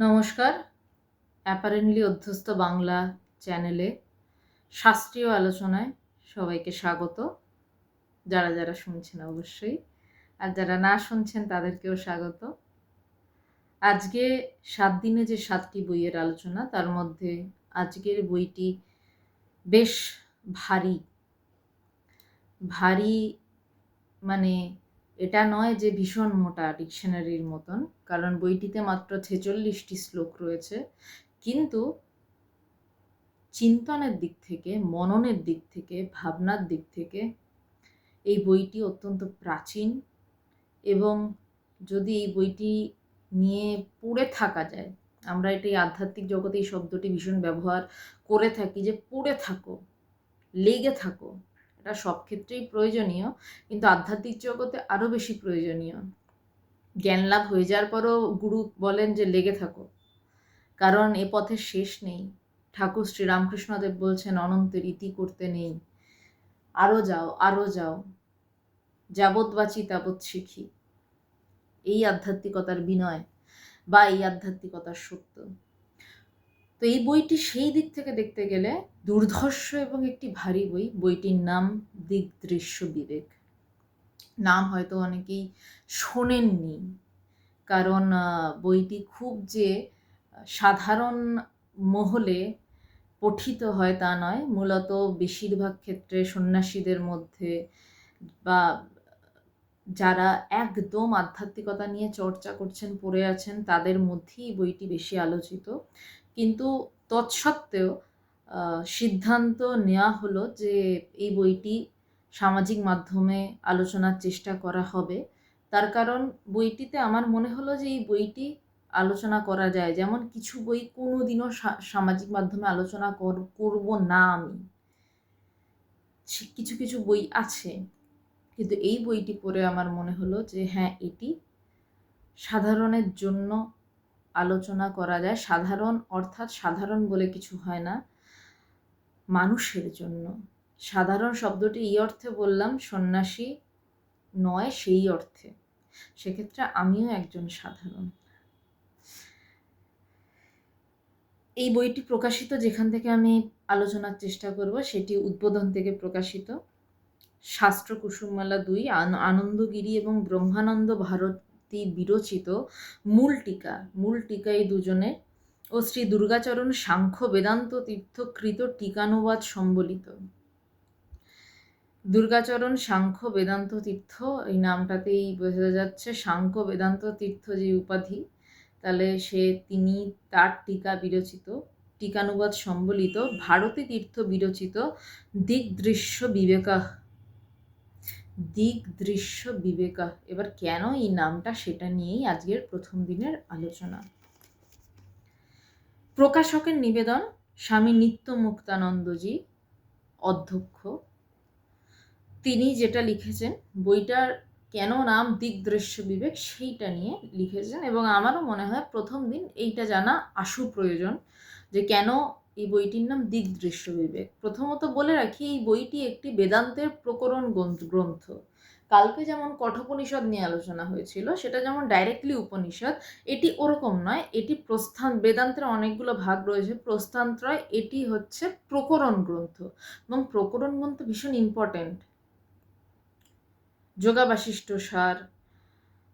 নমস্কার। অ্যাপারেন্টলি অধ্যস্ত বাংলা চ্যানেলে শাস্ত্রীয় আলোচনায় সবাইকে স্বাগত। যারা যারা শুনছেন অবশ্যই, আর যারা না শুনছেন তাদেরকেও স্বাগত। আজকে সাত দিনে যে সাতটি বইয়ের আলোচনা, তার মধ্যে আজকের বইটি বেশ ভারী। ভারী মানে এটা নয় যে ভীষণ মোটা ডিকশনারির মতন, কারণ বইটিতে মাত্র ছেচল্লিশটি শ্লোক রয়েছে। কিন্তু চিন্তনের দিক থেকে, মননের দিক থেকে, ভাবনার দিক থেকে এই বইটি অত্যন্ত প্রাচীন এবং যদি এই বইটি নিয়ে পড়ে থাকা যায়, আমরা এটি আধ্যাত্মিক জগতে এই শব্দটি ভীষণ ব্যবহার করে থাকি যে পড়ে থাকো, লেগে থাকো এটা সব ক্ষেত্রেই প্রয়োজনীয়, কিন্তু আধ্যাত্মিক জগতে আরও বেশি প্রয়োজনীয়। জ্ঞান লাভ হয়ে যাওয়ার পরও গুরু বলেন যে, লেগে থাকো। কারণ এ পথের শেষ নেই। ঠাকুর শ্রীরামকৃষ্ণদেব বলছেন, অনন্তের ইতি করতে নেই। আরও যাও আরও যাও। যাবৎ বাঁচি, তাবৎ শিখি। এই আধ্যাত্মিকতার বিনয় বা এই আধ্যাত্মিকতার সত্য। তো এই বইটি সেই দিক থেকে দেখতে গেলে দুর্ধর্ষ এবং একটি ভারী বই। বইটির নাম দিগদৃশ্য বিবেক। নাম হয়তো অনেকেই শোনেননি, কারণ বইটি খুব যে সাধারণ মহলে পঠিত হয় তা নয়। মূলত বেশিরভাগ ক্ষেত্রে সন্ন্যাসীদের মধ্যে বা, যারা একদম আধ্যাত্মিকতা নিয়ে চর্চা করছেন, পড়ে আছেন, তাদের মধ্যেই বইটি বেশি আলোচিত। কিন্তু তৎসত্ত্বেও সিদ্ধান্ত নেওয়া হলো যে এই বইটি সামাজিক মাধ্যমে আলোচনার চেষ্টা করা হবে। তার কারণ বইটিতে আমার মনে হলো যে এই বইটি আলোচনা করা যায়। যেমন কিছু বই কোনো দিনও সামাজিক মাধ্যমে আলোচনা করব না আমি। কিছু কিছু বই আছে। কিন্তু এই বইটি পড়ে আমার মনে হলো যে হ্যাঁ এটি সাধারণের জন্য আলোচনা করা যায়। সাধারণ অর্থাৎ সাধারণ বলে কিছু হয় না। মানুষের জন্য। সাধারণ শব্দটি এই অর্থে বললাম, সন্ন্যাসী নয় সেই অর্থে। সেক্ষেত্রে আমিও একজন সাধারণ। এই বইটি প্রকাশিত যেখান থেকে আমি আলোচনার চেষ্টা করব, সেটি উদ্বোধন থেকে প্রকাশিত। শাস্ত্র কুসুমমালা দুই আনন্দগিরি এবং ব্রহ্মানন্দ ভারত বিরচিত মূল টিকা। মূল টিকা এই দুজনে ও শ্রী দুর্গাচরণ সাংখ্য বেদান্ত তীর্থকৃত টিকানুবাদ সম্বলিত। দুর্গাচরণ সাংখ্য বেদান্ত তীর্থ, এই নামটাতেই বোঝা যাচ্ছে সাংখ্য বেদান্ত তীর্থ যে উপাধি, তাহলে সে তিনি তার টিকা বিরচিত, টিকানুবাদ সম্বলিত, ভারতী তীর্থ বিরচিত দিগদৃশ্য বিবেকা দিক দৃশ্য বিবেকা। এবার কেন এই নামটা সেটা নিয়েই আজকের প্রথম দিনের আলোচনা। প্রকাশকের নিবেদন, স্বামী নিত্য মুক্তানন্দজি অধ্যক্ষ। তিনি যেটা লিখেছেন, বইটার কেন নাম দিগদৃশ্য বিবেক সেইটা নিয়ে লিখেছেন এবং আমারও মনে হয় প্রথম দিন এইটা জানা আশু প্রয়োজন যে কেন এই বইটির নাম দিগদৃশ্য বিবেক। প্রথমত বলে রাখি, এই বইটি একটি বেদান্তের প্রকরণ গ্রন্থ কালকে যেমন কঠোপনিষদ নিয়ে আলোচনা হয়েছিল, সেটা যেমন ডাইরেক্টলি উপনিষদ, এটি ওরকম নয়, এটি প্রস্থান, বেদান্তের অনেকগুলো ভাগ রয়েছে। প্রস্থানত্রয়, এটি হচ্ছে প্রকরণ গ্রন্থ। এবং প্রকরণ গ্রন্থ ভীষণ ইম্পর্টেন্ট যোগাবাশিষ্ট সার,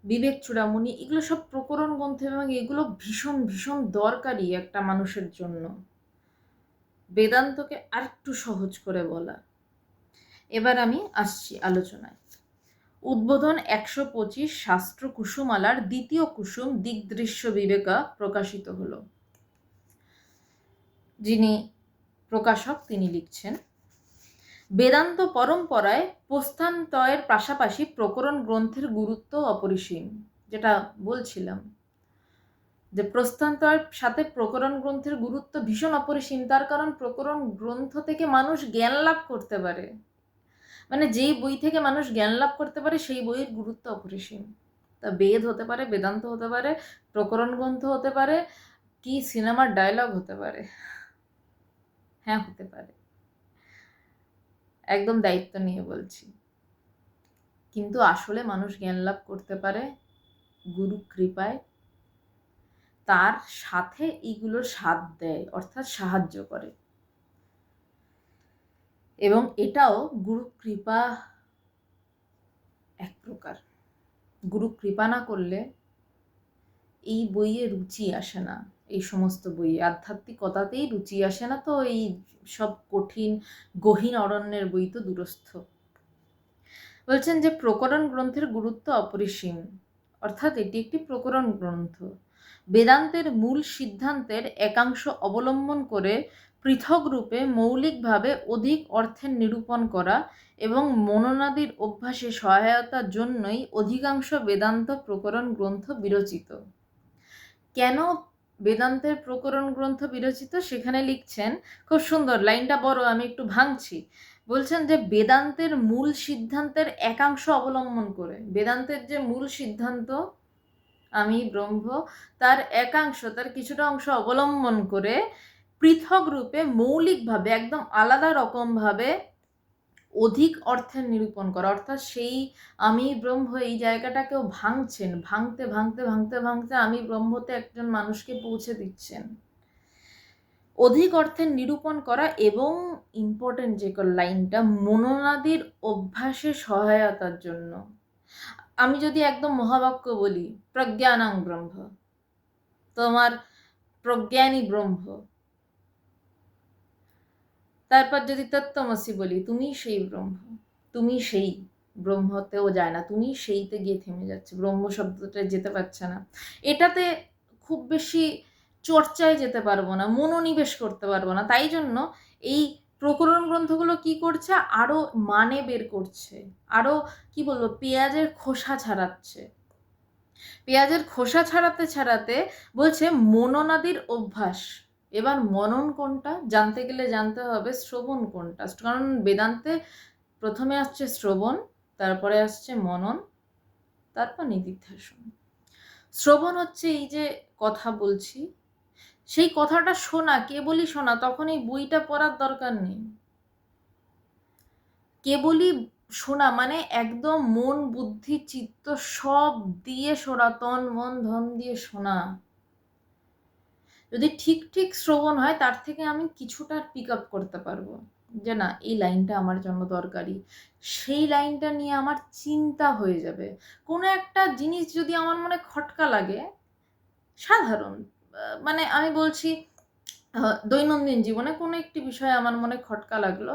বিবেক চূড়ামণি, এগুলো সব প্রকরণ গ্রন্থ এবং এগুলো ভীষণ ভীষণ দরকারি একটা মানুষের জন্য। বেদান্তকে আরেকটু সহজ করে বলা। এবার আমি আসছি আলোচনায়। উদ্বোধন একশো পঁচিশ শাস্ত্র কুসুমালার দ্বিতীয় কুসুম দিগদৃশ্য বিবেকা প্রকাশিত হল। যিনি প্রকাশক, তিনি লিখছেন, বেদান্ত পরম্পরায় প্রস্থান্তয়ের পাশাপাশি প্রকরণ গ্রন্থের গুরুত্ব অপরিসীম। যেটা বলছিলাম। যে প্রস্থান্তয়ের সাথে প্রকরণ গ্রন্থের গুরুত্ব ভীষণ অপরিসীম। তার কারণ প্রকরণ গ্রন্থ থেকে মানুষ জ্ঞান লাভ করতে পারে। মানে যেই বই থেকে মানুষ জ্ঞান লাভ করতে পারে, সেই বইয়ের গুরুত্ব অপরিসীম। তা বেদ হতে পারে, বেদান্ত হতে পারে, প্রকরণ গ্রন্থ হতে পারে, কি সিনেমার ডায়লগ হতে পারে। হ্যাঁ হতে পারে। একদম দায়িত্ব নিয়ে বলছি। কিন্তু আসলে মানুষ জ্ঞান লাভ করতে পারে, গুরু কৃপায় তার সাথে এইগুলোর সাথ দেয়, অর্থাৎ সাহায্য করে। এবং এটাও গুরু কৃপা এক প্রকার। গুরু কৃপা না করলে এই বইয়ে রুচি আসে না, এই সমস্ত বইয়ে। আধ্যাত্মিকতাতেই রুচি আসে না তো, এই সব কঠিন, গহীন অরণ্যের বই তো দূরস্থ। বলছেন যে প্রকরণ গ্রন্থের গুরুত্ব অপরিসীম, অর্থাৎ এটি একটি প্রকরণ গ্রন্থ। বেদান্তের মূল সিদ্ধান্তের একাংশ অবলম্বন করে পৃথক রূপে মৌলিকভাবে অধিক অর্থের নিরূপণ করা এবং মননাদির অভ্যাসে সহায়তার জন্যই অধিকাংশ বেদান্ত প্রকরণ গ্রন্থ বিরচিত। কেন বেদান্তের প্রকরণ গ্রন্থ বিরচিত? সেখানে লিখছেন, খুব সুন্দর, লাইনটা বড়, আমি একটু ভাঙছি। বলছেন যে বেদান্তের মূল সিদ্ধান্তের একাংশ অবলম্বন করে। বেদান্তের যে মূল সিদ্ধান্ত আমি ব্রহ্ম, তার একাংশ, তার কিছুটা অংশ অবলম্বন করে পৃথক রূপে মৌলিকভাবে, একদম আলাদা রকমভাবে অধিক অর্থের নিরূপণ করা। অর্থাৎ সেই আমি ব্রহ্ম, এই জায়গাটাকেও ভাঙছেন, ভাঙতে ভাঙতে ভাঙতে ভাঙতে আমি ব্রহ্মতে একজন মানুষকে পৌঁছে দিচ্ছেন। অধিক অর্থের নিরূপণ করা এবং ইম্পর্টেন্ট যে লাইনটা, মনোনাদির অভ্যাসে সহায়তার জন্য। আমি যদি একদম মহাবাক্য বলি, প্রজ্ঞানাং ব্রহ্ম। তোমার প্রজ্ঞানী ব্রহ্ম। তারপর যদি তত্ত্বমসি বলি, তুমি সেই ব্রহ্ম। তুমি সেই ব্রহ্মতেও যায় না, তুমি সেইতে গিয়ে থেমে যাচ্ছে। ব্রহ্ম শব্দটা যেতে পারছে না। এটাতে খুব বেশি চর্চায় যেতে পারব না, মনোনিবেশ করতে পারব না। তাই জন্য এই প্রকরণ গ্রন্থগুলো কি করছে? আরও মানে বের করছে। আরও কি বলব, পেঁয়াজের খোসা ছাড়াচ্ছে। পেঁয়াজের খোসা ছাড়াতে ছাড়াতে বলছে মননাদির অভ্যাস। এবার মনন কোনটা? জানতে গেলে জানতে হবে শ্রবণ কোনটা। কারণ বেদান্তে প্রথমে আসছে শ্রবণ, তারপরে আসছে মনন, তারপর নিদিধ্যাসন। শ্রবণ হচ্ছে এই যে কথা বলছি সেই কথাটা শোনা, কেবলই শোনা, তখন এই বইটা পড়ার দরকার নেই। কেবলই শোনা মানে একদম মন, বুদ্ধি, চিত্ত সব দিয়ে শোনা তন, মন, ধন দিয়ে শোনা। যদি ঠিক ঠিক শ্রবণ হয়, তার থেকে আমি কিছুটা পিক আপ করতে পারব। যে না, এই লাইনটা আমার জন্য দরকারি। সেই লাইনটা নিয়ে আমার চিন্তা হয়ে যাবে। কোনো একটা জিনিস যদি আমার মনে খটকা লাগে, সাধারণ মানে আমি বলছি দৈনন্দিন জীবনে কোনো একটি বিষয় আমার মনে খটকা লাগল।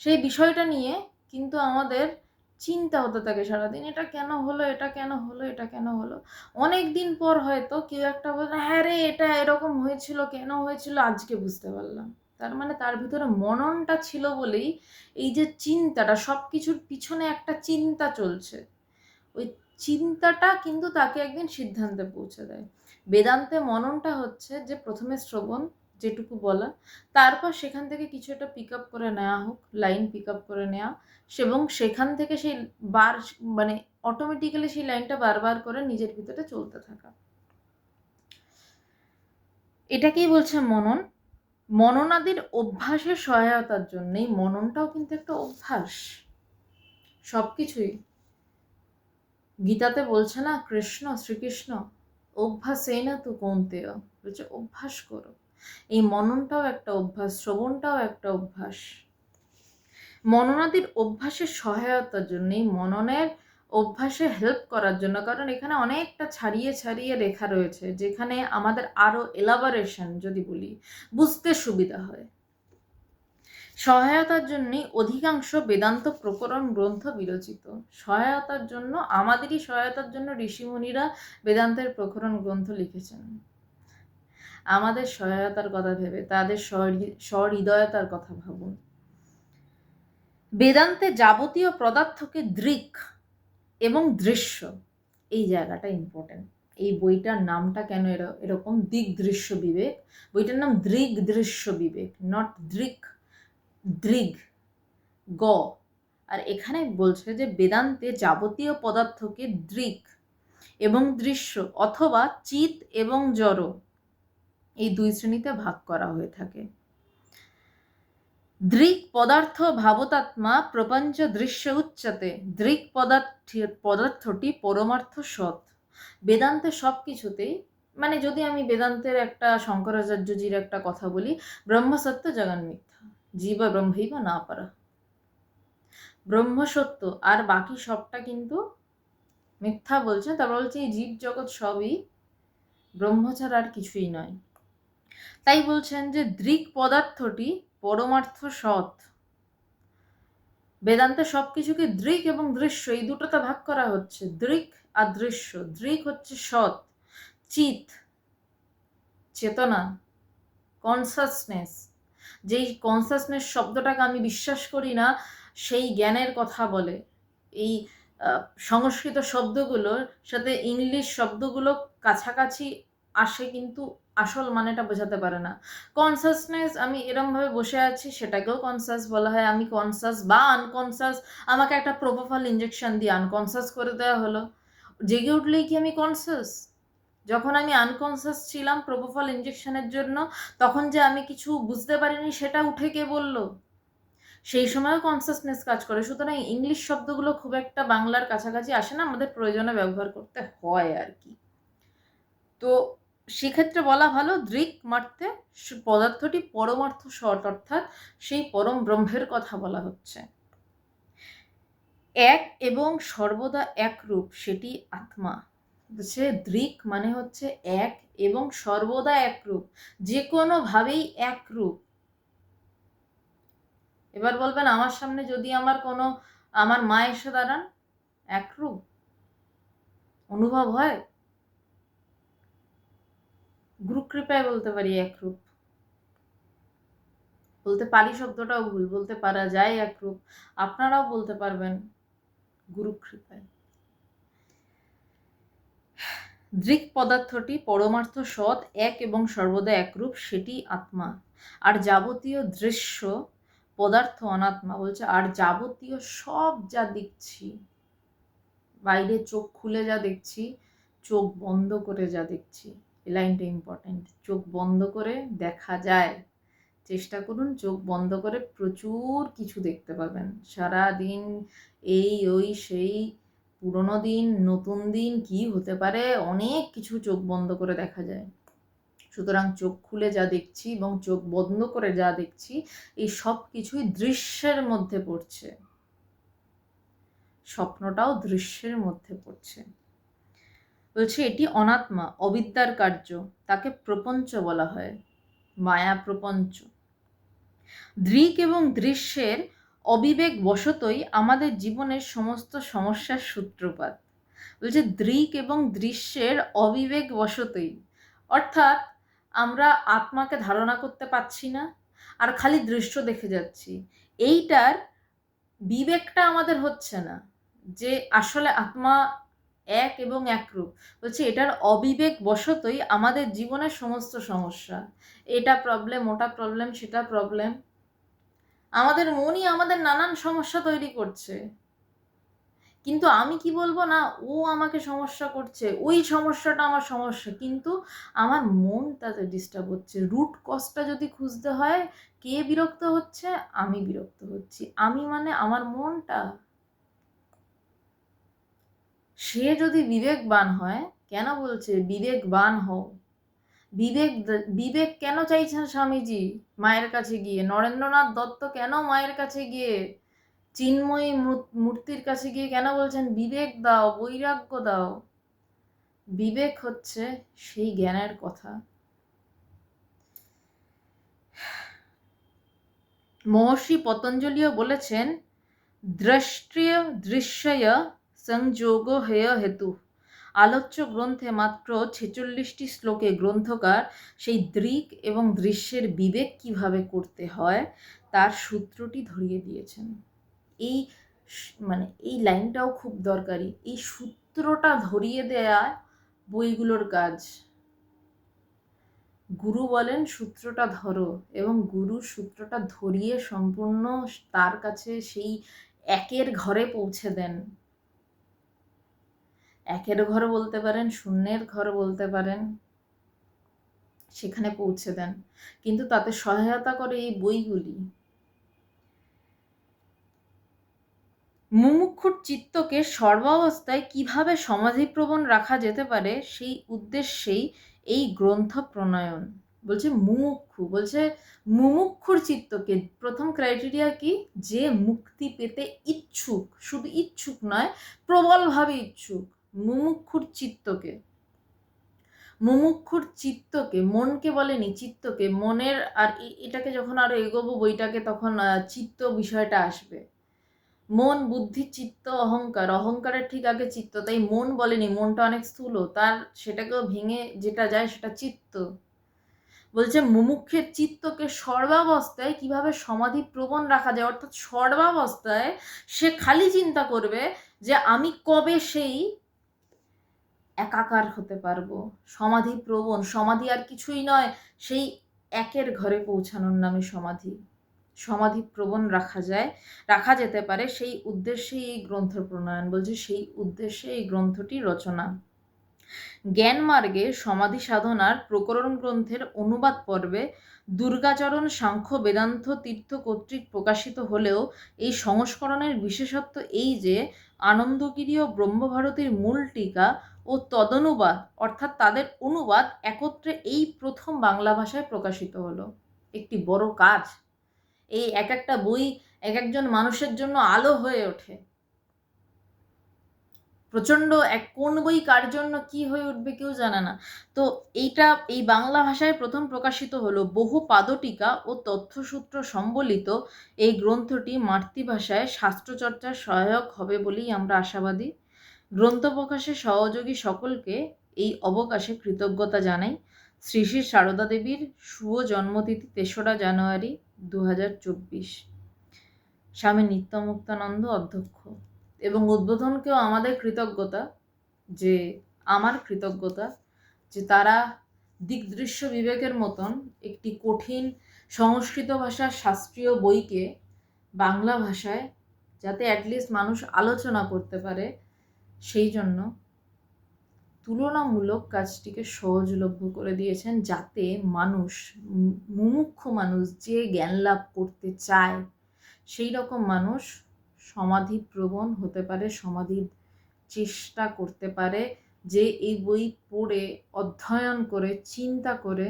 সেই বিষয়টা নিয়ে কিন্তু আমাদের চিন্তা হতে থাকে সারাদিন, এটা কেন হলো, এটা কেন হলো, এটা কেন হলো। অনেক দিন পর হয়তো কেউ একটা বলে হ্যাঁ রে, এটা এরকম হয়েছিল, কেন হয়েছিল, আজকে বুঝতে পারলাম। তার মানে তার ভিতরে মননটা ছিল বলেই এই যে চিন্তাটা সব কিছুর পিছনে একটা চিন্তা চলছে। ওই চিন্তাটা কিন্তু তাকে একদিন সিদ্ধান্তে পৌঁছে দেয়। বেদান্তে মননটা হচ্ছে যে প্রথমে শ্রবণ, যেটুকু বলা, তারপর সেখান থেকে কিছু একটা পিক আপ করে নেওয়া হোক লাইন পিক আপ করে নেওয়া, এবং সেখান থেকে সেই বার মানে অটোমেটিক্যালি সেই লাইনটা বারবার করে নিজের ভিতরে চলতে থাকা। এটাকেই বলছে মনন। মননাদির অভ্যাসের সহায়তার জন্যই মননটাও কিন্তু একটা অভ্যাস। সব কিছুই গীতাতে বলছে না, কৃষ্ণ, শ্রীকৃষ্ণ অভ্যাসেই না তো কমতেও বলছে, অভ্যাস করো। এই মননটাও একটা অভ্যাস, শ্রবণটাও একটা অভ্যাস। মননাদির অভ্যাসের সহায়তার জন্য এই মননের অভ্যাসে হেল্প করার জন্য, কারণ এখানে অনেকটা ছাড়িয়ে ছাড়িয়ে রেখা রয়েছে, যেখানে আমাদের আরও এলাবারেশন যদি বলি, বুঝতে সুবিধা হয়। সহায়তার জন্যই অধিকাংশ বেদান্ত প্রকরণ গ্রন্থ বিরচিত। সহায়তার জন্য, আমাদেরই সহায়তার জন্য ঋষিমুনিরা বেদান্তের প্রকরণ গ্রন্থ লিখেছেন। আমাদের সহায়তার কথা ভেবে, তাদের সহৃদয়তার কথা ভাবুন। বেদান্তে যাবতীয় পদার্থকে দৃক এবং দৃশ্য, এই জায়গাটা ইম্পর্টেন্ট এই বইটার নামটা কেন এরকম দিক দৃশ্য বিবেক? বইটার নাম দৃগ দৃশ্য বিবেক নট দৃক দৃগ, গ। আর এখানে বলছে যে বেদান্তে যাবতীয় পদার্থকে দৃক এবং দৃশ্য অথবা চিত এবং জড় এই দুই শ্রেণীতে ভাগ করা হয়ে থাকে। দৃক পদার্থ ভাবতাত্মা প্রপঞ্চ দৃশ্য উচ্চতে। দৃক পদার্থ, পদার্থটি পরমার্থ সৎ। বেদান্তে সব কিছুতেই মানে যদি আমি বেদান্তের একটা শঙ্করাচার্যজির একটা কথা বলি ব্রহ্ম সত্য জগন মিথ্যা জীব বা না পারা। ব্রহ্ম সত্য আর বাকি সবটা কিন্তু মিথ্যা বলছে। তারপর বলছে, এই জীব জগৎ সবই ব্রহ্ম ছাড়া আর কিছুই নয়। তাই বলছেন যে, দৃক পদার্থটি পরমার্থ সৎ। বেদান্তে সব কিছুকে দৃক এবং দৃশ্য, এই দুটোতে ভাগ করা হচ্ছে। দৃক আর দৃশ্য। দৃক হচ্ছে সৎ, চিত, চেতনা কনসাসনেস যেই কনসাসনেস শব্দটাকে আমি বিশ্বাস করি না, সেই জ্ঞানের কথা বলে। এই সংস্কৃত শব্দগুলোর সাথে ইংলিশ শব্দগুলো কাছাকাছি আসে কিন্তু আসল মানেটা বোঝাতে পারে না। কনসাসনেস আমি এরমভাবে বসে আছি, সেটাকেও কনসাস বলা হয়। আমি কনসাস বা আনকনসাস আমাকে একটা প্রোপোফাল ইঞ্জেকশন দিয়ে আনকনসাস করে দেওয়া হলো। জেগে উঠলেই কি আমি কনসাস যখন আমি আনকনসাস ছিলাম প্রোপোফল ইঞ্জেকশনের জন্য, তখন যে আমি কিছু বুঝতে পারিনি সেটা উঠে কে বলল? সেই সময়ও কনসাসনেস কাজ করে। সুতরাং ইংলিশ শব্দগুলো খুব একটা বাংলার কাছাকাছি আসে না, আমাদের প্রয়োজনে ব্যবহার করতে হয় আর কি। তো সেক্ষেত্রে বলা ভালো, দৃক মারতে পদার্থটি পরমার্থ শট, অর্থাৎ সেই পরম ব্রহ্মের কথা বলা হচ্ছে। এক এবং সর্বদা একরূপ সেটি আত্মা। সে দৃক মানে হচ্ছে এক এবং সর্বদা একরূপ যে কোনোভাবেই এক রূপ এবার বলবেন, আমার সামনে যদি আমার কোনো, আমার মা এসে দাঁড়ান, একরূপ? অনুভব হয়? গুরুকৃপায় বলতে পারি একরূপ। বলতে পারি শব্দটাও ভুল, বলতে পারা যায় একরূপ। আপনারাও বলতে পারবেন গুরুকৃপায়। দৃক পদার্থটি পরমার্থ সৎ, এক এবং সর্বদা একরূপ, সেটি আত্মা। আর যাবতীয় দৃশ্য পদার্থ অনাত্মা বলছে, আর যাবতীয় সব যা দেখছি, বাইরে চোখ খুলে যা দেখছি, চোখ বন্ধ করে যা দেখছি, এই লাইনটা ইম্পর্টেন্ট চোখ বন্ধ করে দেখা যায়। চেষ্টা করুন চোখ বন্ধ করে প্রচুর কিছু দেখতে পাবেন। সারা দিন এই, ওই, সেই পুরনো দিন, নতুন দিন কি হতে পারে? অনেক কিছু চোখ বন্ধ করে দেখা যায়। সুতরাং চোখ খুলে যা দেখছি এবং চোখ বন্ধ করে যা দেখছি, এই সব কিছুই দৃশ্যের মধ্যে পড়ছে। স্বপ্নটাও দৃশ্যের মধ্যে পড়ছে। বলছে, এটি অনাত্মা, অবিদ্যার কার্য। তাকে প্রপঞ্চ বলা হয়। মায়া প্রপঞ্চ। দৃক এবং দৃশ্যের অবিবেক বশতই আমাদের জীবনের সমস্ত সমস্যার সূত্রপাত। বলছে দৃক এবং দৃশ্যের অবিবেক বশতই অর্থাৎ আমরা আত্মাকে ধারণা করতে পারছি না, আর খালি দৃশ্য দেখে যাচ্ছি। এইটার বিবেকটা আমাদের হচ্ছে না, যে আসলে আত্মা এক এবং একরূপ বলছে এটার অবিবেক বশতই আমাদের জীবনের সমস্ত সমস্যা। এটা প্রবলেম ওটা প্রবলেম সেটা প্রবলেম আমাদের মনই আমাদের নানান সমস্যা তৈরি করছে। কিন্তু আমি কি বলব না, ও আমাকে সমস্যা করছে, ওই সমস্যাটা আমার সমস্যা। কিন্তু আমার মন তাতে ডিস্টার্ব হচ্ছে রুট কজটা যদি খুঁজতে হয়, কে বিরক্ত হচ্ছে? আমি বিরক্ত হচ্ছি। আমি মানে আমার মনটা। সে যদি বিবেকবান হয়, কেন বলছে বিবেকবান হও? বিবেক বিবেক কেন চাইছেন স্বামীজি? মায়ের কাছে গিয়ে। নরেন্দ্রনাথ দত্ত কেন মায়ের কাছে গিয়ে? চিন্ময়ী মূর্তির কাছে গিয়ে কেন বলছেন, বিবেক দাও, বৈরাগ্য দাও বিবেক হচ্ছে সেই জ্ঞানের কথা। মহর্ষি পতঞ্জলিও বলেছেন, দ্রষ্ট্রিয় দৃশ্যয় সংযোগ হেয় হেতু আলোচ্য গ্রন্থে মাত্র ছেচল্লিশটি শ্লোকে গ্রন্থকার সেই দৃক এবং দৃশ্যের বিবেক কীভাবে করতে হয়, তার সূত্রটি ধরিয়ে দিয়েছেন। এই মানে এই লাইনটাও খুব দরকারি। এই সূত্রটা ধরিয়ে দেয়া বইগুলোর কাজ। গুরু বলেন, সূত্রটা ধরো এবং গুরু সূত্রটা ধরিয়ে সম্পূর্ণ তার কাছে সেই একের ঘরে পৌঁছে দেন। একের ঘর বলতে পারেন, শূন্যের ঘর বলতে পারেন, সেখানে পৌঁছে দেন। কিন্তু তাতে সহায়তা করে এই বইগুলি। মুমুক্ষুর চিত্তকে সর্বাবস্থায় কীভাবে সমাধিপ্রবণ রাখা যেতে পারে, সেই উদ্দেশ্যেই এই গ্রন্থ প্রণয়ন। বলছে মুমুক্ষু, বলছে মুমুক্ষুর চিত্তকে প্রথম ক্রাইটেরিয়া কি? যে মুক্তি পেতে ইচ্ছুক, শুধু ইচ্ছুক নয়, প্রবলভাবে ইচ্ছুক। মুমুক্ষুর চিত্তকে। মুমুক্ষুর চিত্তকে, মনকে বলেনি চিত্তকে মনের আর এটাকে যখন আরও এগোবো বইটাকে তখন চিত্ত বিষয়টা আসবে। মন, বুদ্ধি, চিত্ত, অহংকার, অহংকারের ঠিক আগে চিত্ত। তাই মন বলেনি, মনটা অনেক স্থূল। তার সেটাকেও ভেঙে যেটা যায় সেটা চিত্ত। বলছে মুমুক্ষের চিত্তকে সর্বাবস্থায় কীভাবে সমাধি প্রবণ রাখা যায়, অর্থাৎ সর্বাবস্থায় সে খালি চিন্তা করবে যে আমি কবে সেই একাকার হতে পারব। সমাধি প্রবণ, সমাধি আর কিছুই নয়, সেই একের ঘরে পৌঁছানোর নামে সমাধি। সমাধি প্রবণ রাখা যায়, রাখা যেতে পারে সেই উদ্দেশ্যে এই গ্রন্থ প্রণয়ন। বলছে, সেই উদ্দেশ্যে এই গ্রন্থটি রচনা। জ্ঞান মার্গে সমাধি সাধনার প্রকরণ গ্রন্থের অনুবাদ পর্বে দুর্গাচরণ সাংখ্য বেদান্ত তীর্থ কর্তৃক প্রকাশিত হলেও এই সংস্করণের বিশেষত্ব এই যে, আনন্দগিরি ও ব্রহ্মভারতীর মূল টিকা ও তদনুবাদ, অর্থাৎ তাদের অনুবাদ একত্রে এই প্রথম বাংলা ভাষায় প্রকাশিত হলো। একটি বড় কাজ। এই এক একটা বই এক একজন মানুষের জন্য আলো হয়ে ওঠে। প্রচণ্ড এক কোন বই কার জন্য কি হয়ে উঠবে কেউ জানে না। তো এইটা, এই বাংলা ভাষায় প্রথম প্রকাশিত হলো বহু পাদটিকা ও তথ্যসূত্র সম্বলিত এই গ্রন্থটি মাতৃভাষায় শাস্ত্রচর্চার সহায়ক হবে বলেই আমরা আশাবাদী। গ্রন্থ প্রকাশে সহযোগী সকলকে এই অবকাশে কৃতজ্ঞতা জানাই। শ্রী শ্রী সারদা দেবীর শুভ জন্মতিথি তেসরা জানুয়ারি দু হাজার চব্বিশ। স্বামী নিত্যমুক্তানন্দ অধ্যক্ষ। এবং উদ্বোধনকেও আমাদের কৃতজ্ঞতা যে, আমার কৃতজ্ঞতা যে তারা দিকদৃশ্য বিবেকের মতন একটি কঠিন সংস্কৃত ভাষার শাস্ত্রীয় বইকে বাংলা ভাষায় যাতে অ্যাটলিস্ট মানুষ আলোচনা করতে পারে সেই জন্য তুলনামূলক কাজটিকে সহজলভ্য করে দিয়েছেন যাতে মানুষ মুমুক্ষ মানুষ যে জ্ঞান লাভ করতে চায়, সেই রকম মানুষ সমাধি প্রবণ হতে পারে, সমাধির চেষ্টা করতে পারে যে এই বই পড়ে, অধ্যয়ন করে, চিন্তা করে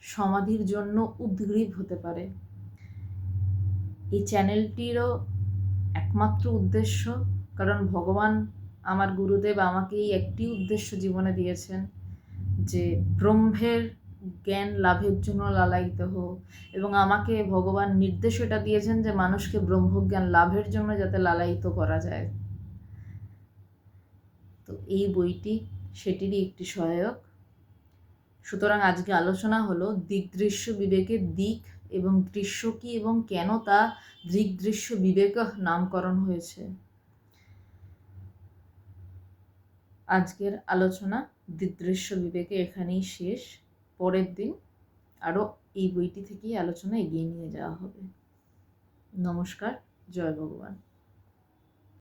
সমাধির জন্য উদ্গ্রীব হতে পারে। এই চ্যানেলটিরও একমাত্র উদ্দেশ্য, কারণ ভগবান আমার গুরুদেব আমাকে এই একটি উদ্দেশ্য জীবনে দিয়েছেন যে ব্রহ্মের জ্ঞান লাভের জন্য লালায়িত হোক এবং আমাকে ভগবান নির্দেশ এটা দিয়েছেন যে মানুষকে ব্রহ্মজ্ঞান লাভের জন্য যাতে লালায়িত করা যায়। তো এই বইটি সেটিরই একটি সহায়ক। সুতরাং আজকে আলোচনা হলো দিক দৃশ্য বিবেকের দিক এবং দৃশ্য কি এবং কেন তা দিক দৃশ্য বিবেক নামকরণ হয়েছে। আজকের আলোচনা দিদৃশ্য বিবেকে এখানেই শেষ। পরের দিন আরও এই বইটি থেকেই আলোচনা এগিয়ে নিয়ে যাওয়া হবে। নমস্কার, জয় ভগবান।